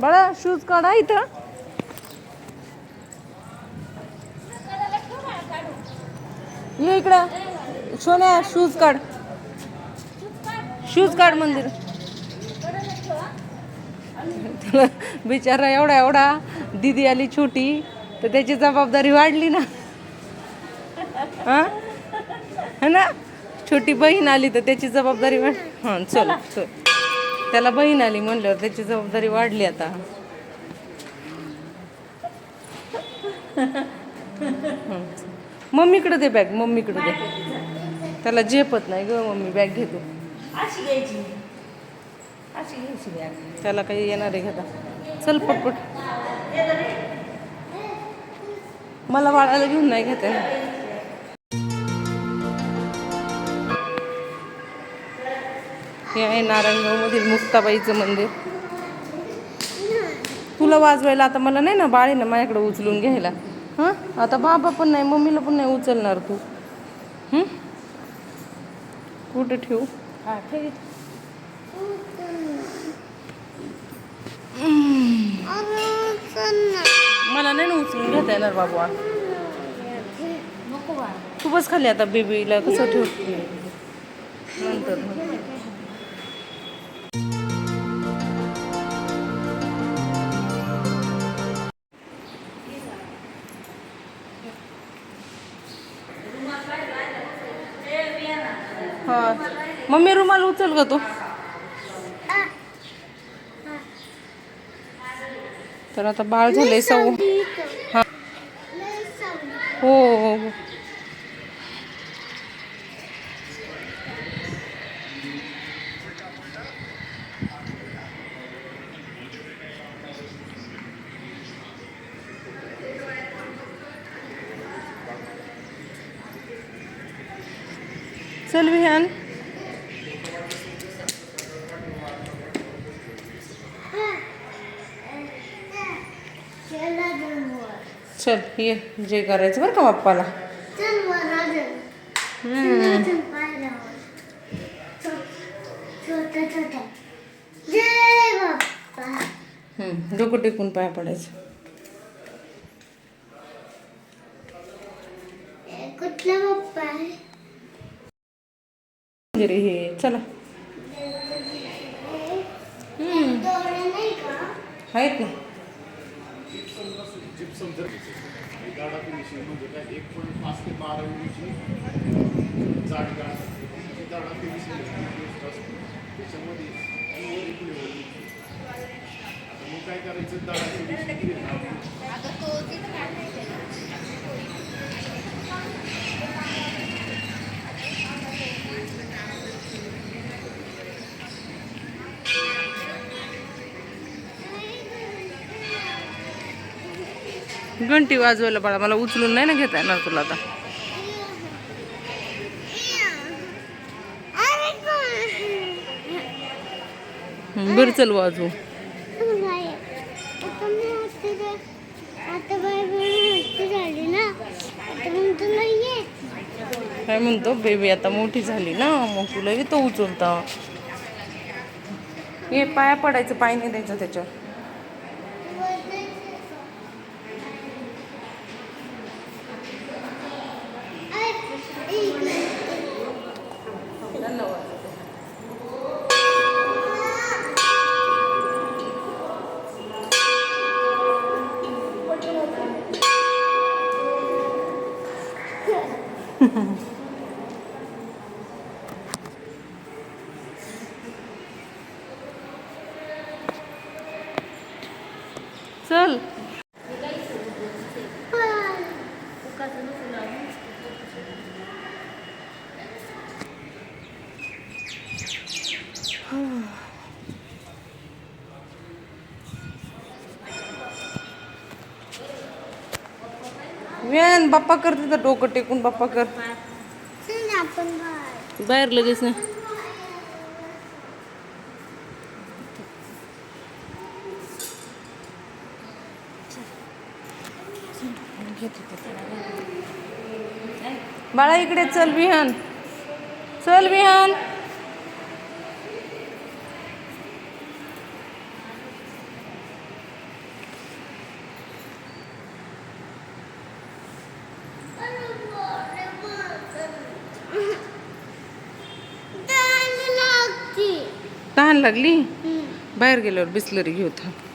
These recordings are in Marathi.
बाळा शूज काढा इथं. ये इकडं. सोन्या शूज काढ. शूज काढ मंदिर. त्याला बिचारा एवढा एवढा. दिदी आली छोटी तर त्याची जबाबदारी वाढली ना. हा? है ना? छोटी बहीण आली तर त्याची जबाबदारी वाढ हां चल चल. त्याला बहीण आली म्हणल्यावर त्याची जबाबदारी वाढली आता. मम्मीकडे दे बॅग मम्मीकडे दे. त्याला झेपत नाही ग मम्मी बॅग घेतो. त्याला काही येणार आहे घेता चल पटपट. मला बाळाला घेऊन नाही घेता येणार. हे आहे नारायणगावमधील मुक्ताबाईचं मंदिर. तुला वाजवायला आता मला नाही ना बाळ ना माझ्याकडे उचलून घ्यायला. हां? आता बाबा पण नाही मम्मीला पण नाही उचलणार तू? कुठं ठेवू? हा मला नाही ना उचलून घेता येणार बाबा बस खाली आता बेबीला कसं ठेव? नंतर उचल ग तू. तर आता बाळ झालंय सव हा. हो हो हो. चल विहान. चल ये जे करायचं बरं का बाप्पाला. डोकं टेकून पाय पडायचं. कुठला पप्पा आहे? मंदिर आहे हे चला डोळे नाही का आहेत ना घंटी वाजवायला बाळा मला उचलून नाही ना घेता येणार तुला आता अरे कोण हम्म, बरं चल वाजवू घंटी वाजवायला मी मला उचलून नाही ना घेता येणार तुला आता. बरं चल वाजवू. काय म्हणतो? बेबी आता मोठी झाली ना मग तुला येतो उचलता. हे पाया पडायचं पाय नाही द्यायचं त्याच्यावर. चल। वेन बाप्पा करते तर डोकं टेकून बाप्पा कर। चल आपण बाहेर. लगेच नाही बाळा इकडे चल विहान. चल विहान. तहान लागली? बाहेर गेल्यावर बिस्लरी घेऊ थांब.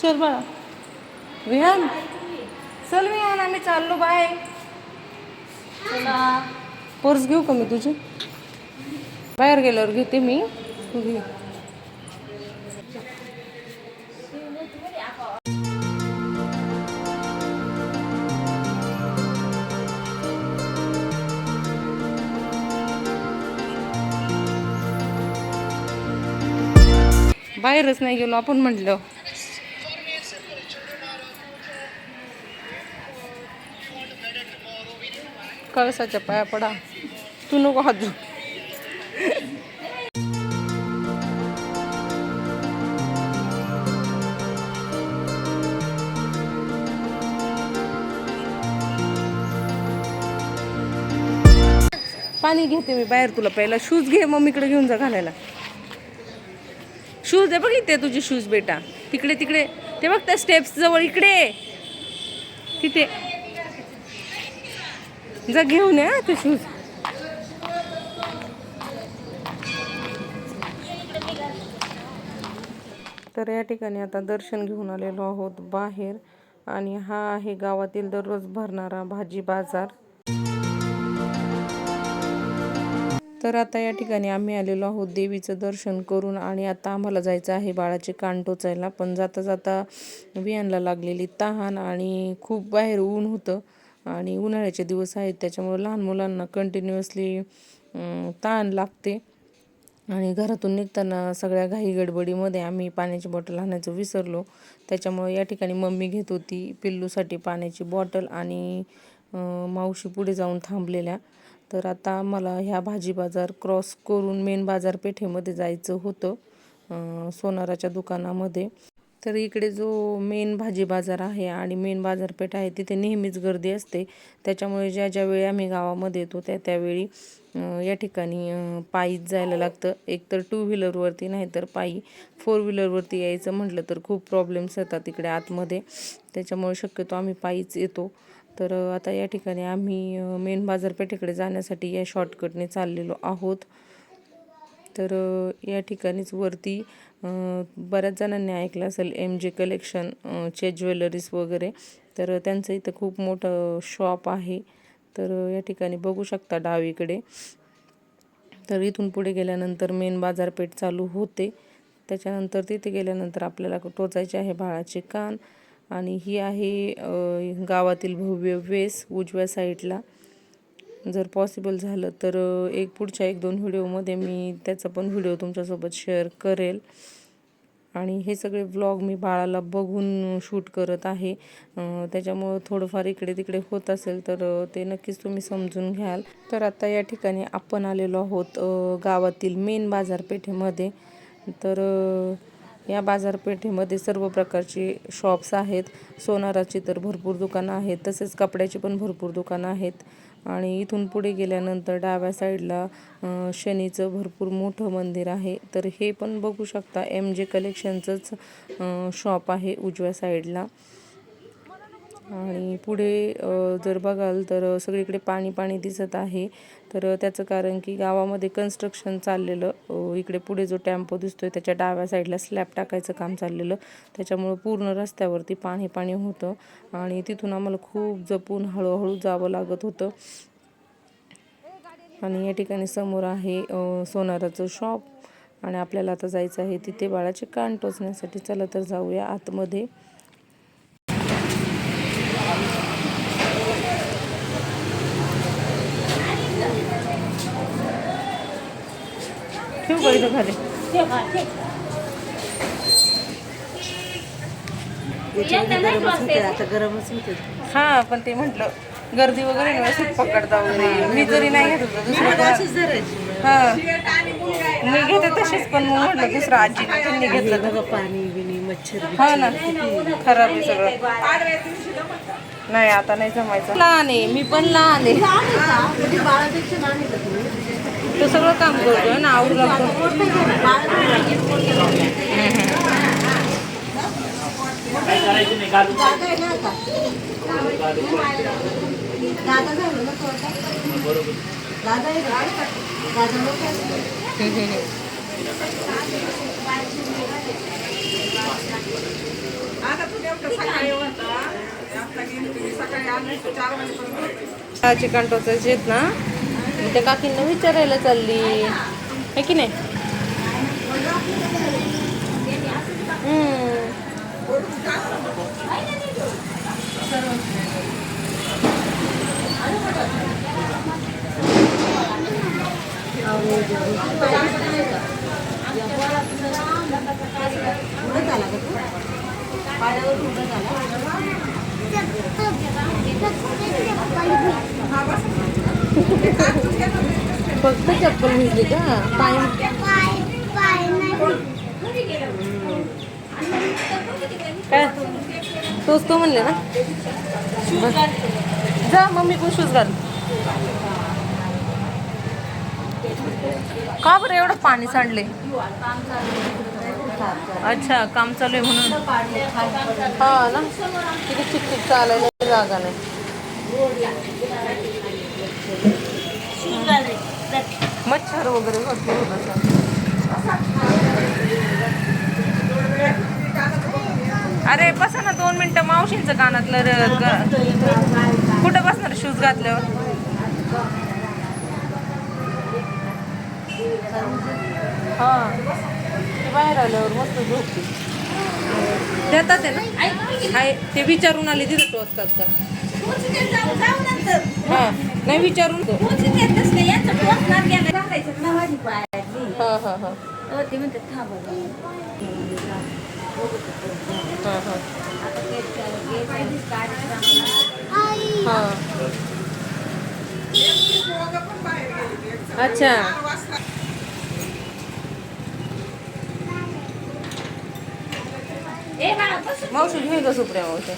चल बाळा विहान. चल विहान आम्ही चाललो बाय. पर्स घेऊ का मी तुझी? बाहेर गेल्यावर घेते मी. तू घे. बाहेरच नाही गेलो आपण म्हटलं कळसाच्या पाया पडा। तू नको हात पाणी घेते मी बाहेर तुला पहिला शूज घे मम्मीकडे घेऊन जा घालायला. शूज आहे बघ इथे तुझे शूज बेटा. तिकडे तिकडे. ते बघ त्या स्टेप्स जवळ इकडे. तिथे. जा घेऊन या ते शूज. तर या ठिकाणी आता दर्शन घेऊन आलेलो आहोत बाहेर. आणि हा आहे गावातील दररोज भरणारा भाजी बाजार. तर आता या ठिकाणी आम्ही आलेलो आहोत देवीचं दर्शन करून. आणि आता आम्हाला जायचं आहे बाळाचे कान टोचायला. पण जाता जाता वियांना लागलेली तहान आणि खूप बाहेर ऊन होतं. आणि उन्हाळ्याचे दिवस आहेत त्याच्यामुळे लहान मुलांना कंटिन्युअसली ताण लागते. आणि घरातून निघताना सगळ्या घाई गडबडीमध्ये आम्ही पाण्याची बॉटल आणायचं विसरलो. त्याच्यामुळे या ठिकाणी मम्मी घेत होती पिल्लूसाठी पाण्याची बॉटल आणि मावशी पुढे जाऊन थांबलेल्या. तर आता मला ह्या भाजी बाजार क्रॉस करून मेन बाजारपेठेमध्ये जायचं होतं सोनाराच्या दुकानामध्ये. तर इकडे जो मेन भाजी बाजार आहे आणि मेन बाजारपेठ आहे तिथे नेहमीच गर्दी असते. त्याच्यामुळे ज्या ज्या वेळी आम्ही गावामध्ये येतो त्या त्यावेळी या ठिकाणी पायीच जायला लागतं. एक तर टू व्हीलरवरती नाही तर पायी फोर व्हीलरवरती यायचं म्हटलं तर खूप प्रॉब्लेम्स येतात इकडे आतमध्ये. त्याच्यामुळे शक्यतो आम्ही पायीच येतो. तर आता या ठिकाणी आम्ही मेन बाजारपेठेकडे जाण्यासाठी या शॉर्टकटने चाललेलो आहोत. तर या ठिकाणीच वरती बऱ्याच जणांनी ऐकलं असेल एम जे कलेक्शन चे ज्वेलरीज वगैरे. तर त्यांचं इथं खूप मोठं शॉप आहे. तर या ठिकाणी बघू शकता डावीकडे. तर इथून पुढे गेल्यानंतर मेन बाजारपेठ चालू होते. त्याच्यानंतर तिथे गेल्यानंतर आपल्याला टोचायचे आहे बाळाचे कान. आणि ही आहे गावातील भव्य वेस उजव्या साईडला जर पॉसिबल झालं तर एक पुढच्या एक दोन व्हिडिओमध्ये मी त्याचा पण व्हिडिओ तुमच्यासोबत शेअर करेल. आणि हे सगळे व्लॉग मी बाळाला बघून शूट करत आहे. त्याच्यामुळं थोडंफार इकडे तिकडे होत असेल तर ते नक्कीच तुम्ही समजून घ्याल. तर आता या ठिकाणी आपण आलेलो आहोत गावातील मेन बाजारपेठेमध्ये. तर या बाजारपेठेमध्ये सर्व प्रकारचे शॉप्स आहेत. सोनाराची तर भरपूर दुकानं आहेत. तसेच कपड्याची पण भरपूर दुकानं आहेत. आणि इथून पुढे गेल्यानंतर डाव्या साईडला शनीचं भरपूर मोठं मंदिर आहे. तर हे पण बघू शकता. एम जे कलेक्शनचंच शॉप आहे उजव्या साईडला. आणि पुढे जर बघाल तर सगळीकडे पाणी पाणी दिसत आहे. तर त्याचं कारण की गावामध्ये कन्स्ट्रक्शन चाललेलं इकडे पुढे जो टेम्पो दिसतोय त्याच्या डाव्या साईडला स्लॅब टाकायचं काम चाललेलं. त्याच्यामुळं पूर्ण रस्त्यावरती पाणी पाणी होतं आणि तिथून आम्हाला खूप जपून हळूहळू जावं लागत होतं. आणि या ठिकाणी समोर आहे सोनाराचं शॉप आणि आपल्याला आता जायचं आहे तिथे बाळाचे कान टोचण्यासाठी चला तर जाऊया आतमध्ये. आता गरमच होते हा पण ते म्हटलं गर्दी वगैरे नाही व्यवस्थित पकडता वगैरे मी जरी नाही घेत होतं दुसरं हा. मी घेते तशीच पण मग म्हटलं दुसरं आजी त्यांनी घेतलं. बघा पाणी बिनी मच्छर हा ना खराब आहे सगळं. नाही आता नाही जमायचं. लहान आहे मी पण लहान आहे. तो सगळं काम करतोय ना आहे. चिकन टोचायचे आहेत ना मी त्या काकींना विचारायला चालली. आहे की नाही? झाला फक्त चप्पल भिजली का? पाय. पाय नाही काय? तोच तो म्हणले ना? जा मम्मी कोण शूज घाल. का बरं एवढं पाणी सांडले? अच्छा काम चालू आहे म्हणून. हा ना? किती चिकचिक चालायला जागा नाही. मच्छर वगैरे भरपूर होत असं अरे बसा ना दोन मिनटं. मावशींचं कानातलं र- कुठं बसणार शूज घातल्यावर? हा. बाहेर आल्यावर मस्त झोपते देतात आहे ना? ते विचारून आले तिथं टोचतात का हा. नाही विचारून हा हा. हा हा. हा. हा. अच्छा. मावशी घेऊ का सुप्रिया मावशी